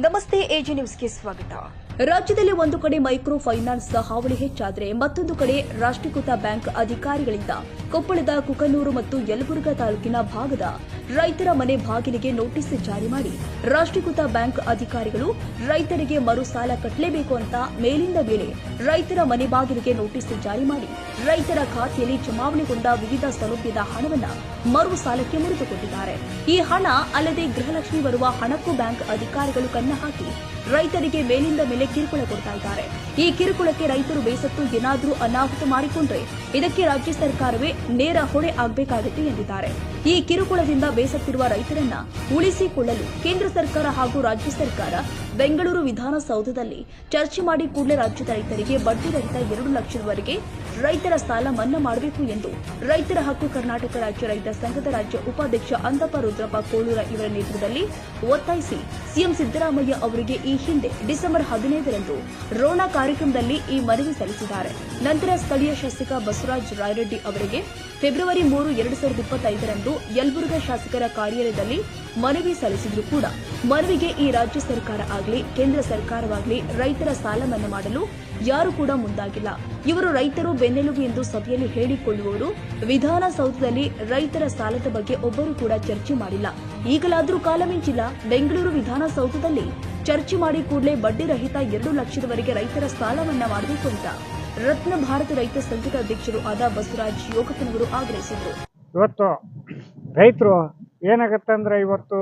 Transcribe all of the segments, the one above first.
ನಮಸ್ತೆ ಎಜಿ ನ್ಯೂಸ್ಗೆ ಸ್ವಾಗತ. ರಾಜ್ಯದಲ್ಲಿ ಒಂದು ಕಡೆ ಮೈಕ್ರೋ ಫೈನಾನ್ಸ್ ಹಾವಳಿ ಹೆಚ್ಚಾದರೆ ಮತ್ತೊಂದು ಕಡೆ ರಾಷ್ಟ್ರೀಕೃತ ಬ್ಯಾಂಕ್ ಅಧಿಕಾರಿಗಳಿಂದ ಕೊಪ್ಪಳದ ಕುಕನೂರು ಮತ್ತು ಯಲಬುರ್ಗಾ ತಾಲೂಕಿನ ಭಾಗದ ರೈತರ ಮನೆ ಬಾಗಿಲಿಗೆ ನೋಟಿಸ್ ಜಾರಿ ಮಾಡಿ ರಾಷ್ಟ್ರೀಕೃತ ಬ್ಯಾಂಕ್ ಅಧಿಕಾರಿಗಳು ರೈತರಿಗೆ ಮರು ಸಾಲ ಕಟ್ಟಲೇಬೇಕು ಅಂತ ಮೇಲಿಂದ ಮೇಲೆ ರೈತರ ಮನೆ ಬಾಗಿಲಿಗೆ ನೋಟಿಸ್ ಜಾರಿ ಮಾಡಿ ರೈತರ ಖಾತೆಯಲ್ಲಿ ಜಮಾವಣೆಗೊಂಡ ವಿವಿಧ ಸೌಲಭ್ಯದ ಹಣವನ್ನು ಮರು ಸಾಲಕ್ಕೆ ಮುರಿದುಕೊಟ್ಟಿದ್ದಾರೆ ಈ ಹಣ ಅಲ್ಲದೆ ಗೃಹಲಕ್ಷ್ಮಿ ಬರುವ ಹಣಕ್ಕೂ ಬ್ಯಾಂಕ್ ಅಧಿಕಾರಿಗಳು ಕನ್ನ ಹಾಕಿ ರೈತರಿಗೆ ಮೇಲಿಂದ ಮೇಲೆ ಕಿರುಕುಳ ಕೊಡ್ತಾ ಇದ್ದಾರೆ. ಈ ಕಿರುಕುಳಕ್ಕೆ ರೈತರು ಬೇಸತ್ತು, ಏನಾದರೂ ಅನಾಹುತ ಮಾಡಿಕೊಂಡ್ರೆ ಇದಕ್ಕೆ ರಾಜ್ಯ ಸರ್ಕಾರವೇ ನೇರ ಹೊಣೆ ಆಗಬೇಕಾಗುತ್ತೆ ಎಂದಿದ್ದಾರೆ. ಈ ಕಿರುಕುಳದಿಂದ ಬೇಸತ್ತಿರುವ ರೈತರನ್ನ ಉಳಿಸಿಕೊಳ್ಳಲು ಕೇಂದ್ರ ಸರ್ಕಾರ ಹಾಗೂ ರಾಜ್ಯ ಸರ್ಕಾರ ಬೆಂಗಳೂರು ವಿಧಾನಸೌಧದಲ್ಲಿ ಚರ್ಚೆ ಮಾಡಿ ಕೂಡಲೇ ರಾಜ್ಯದ ರೈತರಿಗೆ ಬಡ್ಡಿ ರಹಿತ ಎರಡು ಲಕ್ಷದವರೆಗೆ ರೈತರ ಸಾಲ ಮನ್ನಾ ಮಾಡಬೇಕು ಎಂದು ರೈತರ ಹಕ್ಕು ಕರ್ನಾಟಕ ರಾಜ್ಯ ರೈತ ಸಂಘದ ರಾಜ್ಯ ಉಪಾಧ್ಯಕ್ಷ ಅಂದಪ್ಪ ರುದ್ರಪ್ಪ ಕೋಳೂರ ಇವರ ನೇತೃತ್ವದಲ್ಲಿ ಒತ್ತಾಯಿಸಿ ಸಿಎಂ ಸಿದ್ದರಾಮಯ್ಯ ಅವರಿಗೆ ಈ ಹಿಂದೆ ಡಿಸೆಂಬರ್ ಹದಿನೈದರಂದು ರೋಣ ಕಾರ್ಯಕ್ರಮದಲ್ಲಿ ಈ ಮನವಿ ಸಲ್ಲಿಸಿದ್ದಾರೆ. ನಂತರ ಸ್ಥಳೀಯ ಶಾಸಕ ಬಸವರಾಜ ರಾಯರೆಡ್ಡಿ ಅವರಿಗೆ ಫೆಬ್ರವರಿ ಮೂರು, ಎರಡು ಸಾವಿರದ ಇಪ್ಪತ್ತೈದರಂದು ಯಲಬುರ್ಗಾ ಶಾಸಕರ ಕಾರ್ಯಾಲಯದಲ್ಲಿ ಮನವಿ ಸಲ್ಲಿಸಿದ್ರು ಕೂಡ ಮನವಿಗೆ ಈ ರಾಜ್ಯ ಸರ್ಕಾರ ಆಗಲಿ, ಕೇಂದ್ರ ಸರ್ಕಾರವಾಗಲಿ ರೈತರ ಸಾಲ ಮನ್ನಾ ಮಾಡಲು ಯಾರು ಕೂಡ ಮುಂದಾಗಿಲ್ಲ. ಇವರು ರೈತರು ಬೆನ್ನೆಲುಬು ಎಂದು ಸಭೆಯಲ್ಲಿ ಹೇಳಿಕೊಳ್ಳುವವರು, ವಿಧಾನಸೌಧದಲ್ಲಿ ರೈತರ ಸಾಲದ ಬಗ್ಗೆ ಒಬ್ಬರು ಕೂಡ ಚರ್ಚೆ ಮಾಡಿಲ್ಲ. ಈಗಲಾದರೂ ಕಾಲ ಮಿಂಚಿಲ್ಲ. ಬೆಂಗಳೂರು ವಿಧಾನಸೌಧದಲ್ಲಿ ಚರ್ಚೆ ಮಾಡಿ ಕೂಡಲೇ ಬಡ್ಡಿ ರಹಿತ ಎರಡು ಲಕ್ಷದವರೆಗೆ ರೈತರ ಸಾಲವನ್ನ ಮಾಡಬೇಕು ಅಂತ ರತ್ನ ಭಾರತ ರೈತ ಸಂಘದ ಅಧ್ಯಕ್ಷರು ಆದ ಬಸವರಾಜ್ ಯೋಗಪ್ಪನವರು ಆಗ್ರಹಿಸಿದರು. ಇವತ್ತು ರೈತರು ಏನಾಗತ್ತಂದ್ರೆ ಇವತ್ತು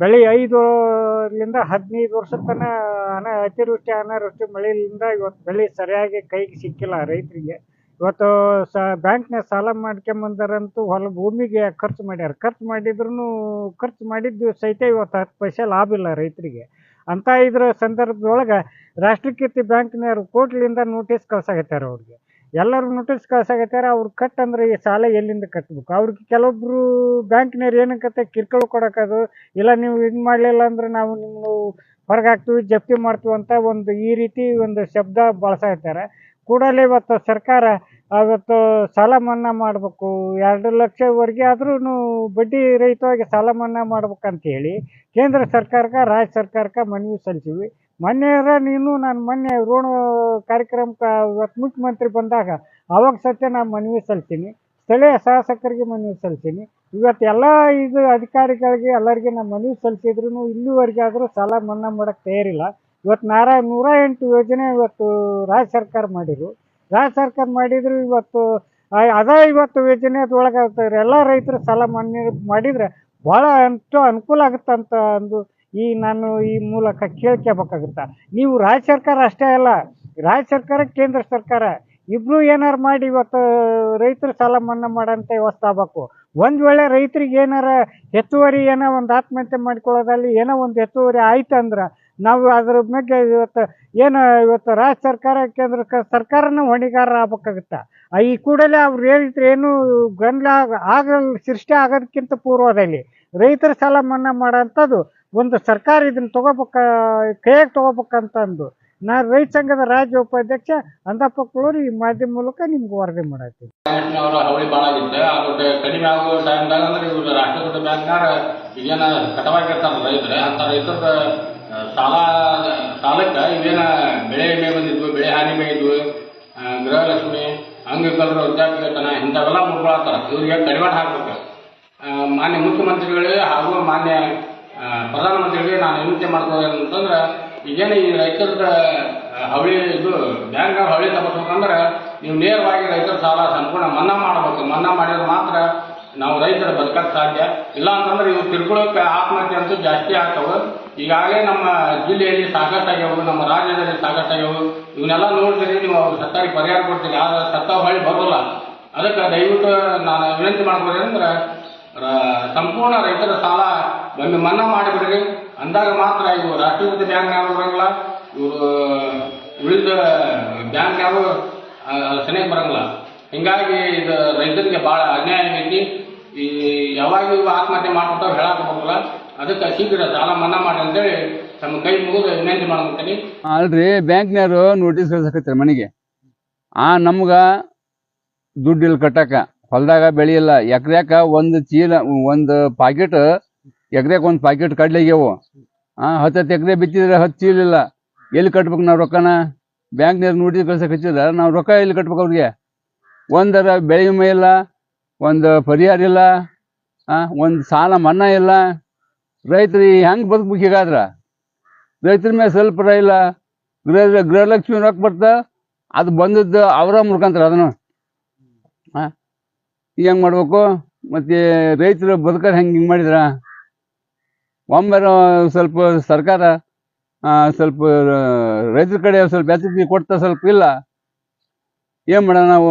ಬೆಳೆ ಐದರಿಂದ ಹದಿನೈದು ವರ್ಷದ ತನಕ ಅನ ಅತಿವೃಷ್ಟಿ, ಅನಾವೃಷ್ಟಿ ಮಳೆಯಿಂದ ಇವತ್ತು ಬೆಳೆ ಸರಿಯಾಗಿ ಕೈಗೆ ಸಿಕ್ಕಿಲ್ಲ ರೈತರಿಗೆ. ಇವತ್ತು ಸ ಬ್ಯಾಂಕ್ನಾಗ ಸಾಲ ಮಾಡ್ಕೊಂಬಂದಾರಂತೂ ಹೊಲ ಭೂಮಿಗೆ ಖರ್ಚು ಮಾಡ್ಯಾರ. ಖರ್ಚು ಮಾಡಿದ್ರು ಖರ್ಚು ಮಾಡಿದ್ದು ಸಹಿತ ಇವತ್ತು ಹತ್ತು ಪೈಸೆ ಲಾಭ ಇಲ್ಲ ರೈತರಿಗೆ. ಅಂತ ಇದ್ರ ಸಂದರ್ಭದೊಳಗೆ ರಾಷ್ಟ್ರೀಕೃತ ಬ್ಯಾಂಕ್ನವ್ರು ಕೋಟ್ಲಿಂದ ನೋಟಿಸ್ ಕಳ್ಸಾಕತ್ತಾರೆ ಅವ್ರಿಗೆ. ಎಲ್ಲರೂ ನೋಟಿಸ್ ಕಳ್ಸಾಕತ್ಯಾರ, ಅವ್ರು ಕಟ್ ಅಂದ್ರೆ ಈ ಸಾಲ ಎಲ್ಲಿಂದ ಕಟ್ಬೇಕು? ಅವ್ರಿಗೆ ಕೆಲವೊಬ್ರು ಬ್ಯಾಂಕ್ನವ್ರು ಏನಕ್ಕತ್ತೆ ಕಿರ್ಕಳು ಕೊಡೋಕದು ಇಲ್ಲ, ನೀವು ಇದು ಮಾಡಲಿಲ್ಲ ಅಂದ್ರೆ ನಾವು ನಿಮ್ಮ ಹೊರಗೆ ಹಾಕ್ತೀವಿ, ಜಪ್ತಿ ಮಾಡ್ತೀವಿ ಅಂತ ಒಂದು ಈ ರೀತಿ ಒಂದು ಶಬ್ದ ಬಳಸಾಕತ್ತಾರೆ ಕೂಡಲೇ ಇವತ್ತು ಸರ್ಕಾರ ಅವತ್ತು ಸಾಲ ಮನ್ನಾ ಮಾಡಬೇಕು. ಎರಡು ಲಕ್ಷವರೆಗೆ ಆದ್ರೂ ಬಡ್ಡಿ ರಹಿತವಾಗಿ ಸಾಲ ಮನ್ನಾ ಮಾಡ್ಬೇಕಂತ ಹೇಳಿ ಕೇಂದ್ರ ಸರ್ಕಾರಕ್ಕೆ, ರಾಜ್ಯ ಸರ್ಕಾರಕ್ಕೆ ಮನವಿ ಸಲ್ಲಿಸಿವಿ ಮೊನ್ನೆರ ನೀನು ನಾನು ಮೊನ್ನೆ ಋಣ ಕಾರ್ಯಕ್ರಮಕ್ಕೆ ಮುಖ್ಯಮಂತ್ರಿ ಬಂದಾಗ, ಅವಾಗ ಸತ್ಯ ನಾನು ಮನವಿ ಸಲ್ತೀನಿ ಸ್ಥಳೀಯ ಶಾಸಕರಿಗೆ ಮನವಿ ಸಲ್ತೀನಿ ಇವತ್ತು ಎಲ್ಲ ಇದು ಅಧಿಕಾರಿಗಳಿಗೆ ಎಲ್ಲರಿಗೆ ನಾನು ಮನವಿ ಸಲ್ಲಿಸಿದ್ರು ಇಲ್ಲಿವರೆಗೆ ಆದರೂ ಸಾಲ ಮನ್ನಾ ಮಾಡೋಕ್ಕೆ ತಯಾರಿಲ್ಲ. ಇವತ್ತು ನಾರ, ನೂರ ಎಂಟು ಯೋಜನೆ ಇವತ್ತು ರಾಜ್ಯ ಸರ್ಕಾರ ಮಾಡಿದ್ರು. ರಾಜ್ಯ ಸರ್ಕಾರ ಮಾಡಿದ್ರು ಇವತ್ತು ಅದೇ ಇವತ್ತು ಯೋಜನೆ ಅದ್ರೊಳಗೆ, ಎಲ್ಲ ರೈತರು ಸಾಲ ಮನ್ನಾ ಮಾಡಿದರೆ ಭಾಳ ಅಂತೂ ಅನುಕೂಲ ಆಗುತ್ತಂತ ಅಂದು ಈ ನಾನು ಈ ಮೂಲಕ ಕೇಳ್ಕೋಬೇಕಾಗುತ್ತೆ. ನೀವು ರಾಜ್ಯ ಸರ್ಕಾರ ಅಷ್ಟೇ ಅಲ್ಲ, ರಾಜ್ಯ ಸರ್ಕಾರ, ಕೇಂದ್ರ ಸರ್ಕಾರ, ಇಬ್ರು ಏನಾರು ಮಾಡಿ ಇವತ್ತು ರೈತರ ಸಾಲ ಮನ್ನಾ ಮಾಡಂತ ವ್ಯವಸ್ಥೆ ಆಗ್ಬೇಕು. ಒಂದು ವೇಳೆ ರೈತರಿಗೆ ಏನಾರ ಹೆಚ್ಚುವರಿ ಏನೋ ಒಂದು ಆತ್ಮಹತ್ಯೆ ಮಾಡ್ಕೊಳ್ಳೋದಲ್ಲಿ ಏನೋ ಒಂದು ಹೆಚ್ಚುವರಿ ಆಯ್ತು ಅಂದ್ರೆ ನಾವು ಅದ್ರ ಬಗ್ಗೆ ಇವತ್ತು ಏನು ಇವತ್ತು ರಾಜ್ಯ ಸರ್ಕಾರ, ಕೇಂದ್ರ ಸರ್ಕಾರನ ಹೊಣೆಗಾರ ಆಗ್ಬೇಕಾಗುತ್ತ. ಈ ಕೂಡಲೇ ಅವ್ರು ಹೇಳಿದ್ರೆ ಏನು ಗೊಂದಲ ಆಗ ಸೃಷ್ಟಿ ಆಗೋದಕ್ಕಿಂತ ಪೂರ್ವದಲ್ಲಿ ರೈತರ ಸಾಲ ಮನ್ನಾ ಮಾಡೋಂಥದ್ದು ಒಂದು ಸರ್ಕಾರ ಇದನ್ನ ತಗೋಬೇಕ ಕೈಯಾಗ ತಗೋಬೇಕಂತಂದು. ನಾನು ರೈತ ಸಂಘದ ರಾಜ್ಯ ಉಪಾಧ್ಯಕ್ಷ ಅಂದಪ್ಪ ಕುಳೂರು ಈ ಮಾಧ್ಯಮ ಮೂಲಕ ನಿಮ್ಗೆ ವರದಿ ಮಾಡತ್ತೀನಿ ಅವರು ಹಾವಳಿ ಭಾಳ ಆಗಿತ್ತು. ಅದು ಕಡಿಮೆ ಆಗೋ ಟೈಮ್ದಾಗ ಅಂದ್ರೆ ಇವ್ರು ರಾಷ್ಟ್ರೀಕೃತ ಬ್ಯಾಂಕ್ನಾರ ಈಗೇನ ಕಟವಾಗಿರ್ತಾರ ರೈತರು. ಅಂತ ರೈತರ ಸಾಲ ಸಾಲಕ್ಕೆ ಇವೇನ ಬೆಳೆ ವಿಮೆ ಬಂದಿದ್ವು ಬೆಳೆ ಹಾನಿ ಬಂದಿದ್ವು ಆ, ಗೃಹಲಕ್ಷ್ಮಿ ಅಂಗವಿಕಲರ ವೃದ್ಧಾಪ್ಯ ವೇತನ ಇಂಥವೆಲ್ಲ ಮುಟ್ಕೊಳತ್ತಾರ ಇವ್ರಿಗೆ ಕಡಿವಾಣ ಹಾಕ್ಬೇಕು. ಮಾನ್ಯ ಮುಖ್ಯಮಂತ್ರಿಗಳೇ ಹಾಗೂ ಮಾನ್ಯ ಪ್ರಧಾನಮಂತ್ರಿಗಳಿಗೆ ನಾನು ವಿನಂತಿ ಅಂತಂದ್ರೆ, ಈಗೇನು ಈ ರೈತರ ಹವಳಿ ಇದು ಬ್ಯಾಂಕ್ ಹವಳಿ ತಗೋಬೇಕಂದ್ರೆ ನೀವು ನೇರವಾಗಿ ರೈತರ ಸಾಲ ಸಂಪೂರ್ಣ ಮನ್ನಾ ಮಾಡಬೇಕು. ಮನ್ನಾ ಮಾಡಿದ್ರೆ ಮಾತ್ರ ನಾವು ರೈತರ ಬದುಕಕ್ಕೆ ಸಾಧ್ಯ. ಇಲ್ಲ ಅಂತಂದ್ರೆ ಇವು ತಿರ್ಕೊಳ್ಳೋಕೆ ಆತ್ಮಹತ್ಯೆ ಅಂತೂ ಜಾಸ್ತಿ ಆಗ್ತವೆ. ಈಗಾಗಲೇ ನಮ್ಮ ಜಿಲ್ಲೆಯಲ್ಲಿ ಸಾಕಷ್ಟಾಗ್ಯವು, ನಮ್ಮ ರಾಜ್ಯದಲ್ಲಿ ಸಾಕಷ್ಟಾಗ್ಯವು. ಇವನ್ನೆಲ್ಲ ನೋಡ್ತೀರಿ, ನೀವು ಅವ್ರ ಸತ್ತಾಗಿ ಪರಿಹಾರ ಕೊಡ್ತೀರಿ. ಆದರೆ ಸತ್ತ ಹೊಳಿ ಬರೋಲ್ಲ. ಅದಕ್ಕೆ ದಯವಿಟ್ಟು ನಾನು ವಿನಂತಿ ಮಾಡ್ಬೋದು ಅಂದ್ರೆ ಸಂಪೂರ್ಣ ರೈತರ ಸಾಲ ಒಮ್ಮೆ ಮನ್ನಾ ಮಾಡಿಬಿಡ್ರಿ. ಅಂದಾಗ ಮಾತ್ರ ಇವು ರಾಷ್ಟ್ರೀಕೃತ ಬ್ಯಾಂಕ್ನಾಗ ಬರಂಗಿಲ್ಲ. ಇವರು ಉಳಿದ ಬ್ಯಾಂಕ್ನಾಗೂ ಸನೇಹ ಬರಂಗಿಲ್ಲ. ಹಿಂಗಾಗಿ ಇದು ರೈತರಿಗೆ ಬಹಳ ಅನ್ಯಾಯ ಆಗೈತಿ. ಈ ಯಾವಾಗ ಇವು ಆತ್ಮಹತ್ಯೆ ಮಾಡ್ಕೊತಾವ ಹೇಳಕ್ ಬರೋಲ್ಲ ಅದಕ್ಕೆ ಶೀಘ್ರ ಸಾಲ ಮನ್ನಾ ಮಾಡಿ ಅಂತೇಳಿ ತಮ್ಮ ಕೈ ಮುಗಿದು ವಿನಂತಿ ಮಾಡ್ಕೊತೀನಿ. ಅಲ್ರಿ, ಬ್ಯಾಂಕ್ನವರು ನೋಟಿಸ್ ಕಳ್ಸಕತ್ತಾರೆ ಮನೆಗೆ. ಆ, ನಮ್ಗ ದುಡ್ಡು ಇಲ್ಲಿ ಕಟ್ಟಾಕ ಹೊಲ್ದಾಗ ಬೆಳೆಯಿಲ್ಲ ಎಕ್ರೆಕ ಒಂದು ಚೀಲ, ಒಂದು ಪಾಕೆಟ್ ಎಕ್ರ್ಯಾಕ ಒಂದು ಪ್ಯಾಕೆಟ್ ಕಡ್ಲೆಗೆವು ಹಾಂ ಹತ್ತು ಹತ್ತು ಎಕರೆ ಬಿತ್ತಿದ್ರೆ ಹತ್ತು ಚೀಲ ಇಲ್ಲ ಎಲ್ಲಿ ಕಟ್ಬೇಕು ನಾವು ರೊಕ್ಕನ? ಬ್ಯಾಂಕ್ನಾಗ ನೋಟಿಸ್ ಕಳ್ಸಕ್ಕೆ ಹಚ್ಚಿದ್ರೆ? ನಾವು ರೊಕ್ಕ ಎಲ್ಲಿ ಕಟ್ಬೇಕು ಅವ್ರಿಗೆ? ಒಂದರ ಬೆಳೆ ವಿಮೆ ಇಲ್ಲ, ಒಂದು ಪರಿಹಾರ ಇಲ್ಲ ಹಾಂ ಒಂದು ಸಾಲ ಮನ್ನಾ ಇಲ್ಲ. ರೈತರು ಹೆಂಗೆ ಬದುಕ್ಬೇಕು ಹೀಗಾದ್ರ? ರೈತರ ಮೇಲೆ ಸ್ವಲ್ಪ ಇಲ್ಲ. ಗೃಹ, ಗೃಹಲಕ್ಷ್ಮಿ ರೊಕ್ಕ ಬರ್ತ, ಅದು ಬಂದದ್ದು ಅವರ ಮುರ್ಕಂತಾರ ಅದನ್ನು. ಹಾಂ ಹೆಂಗೆ ಮಾಡ್ಬೇಕು? ಮತ್ತು ರೈತರು ಬದುಕೋದು ಹೆಂಗೆ ಹಿಂಗೆ ಮಾಡಿದ್ರ? ಒಮ್ಮೆ ಸ್ವಲ್ಪ ಸರ್ಕಾರ ಸ್ವಲ್ಪ ರೈತರ ಕಡೆ ಸ್ವಲ್ಪ ಎಚ್ಚರಿಕೆ ಕೊಡ್ತಾ ಸ್ವಲ್ಪ ಇಲ್ಲ. ಏನು ಮಾಡೋಣ ನಾವು?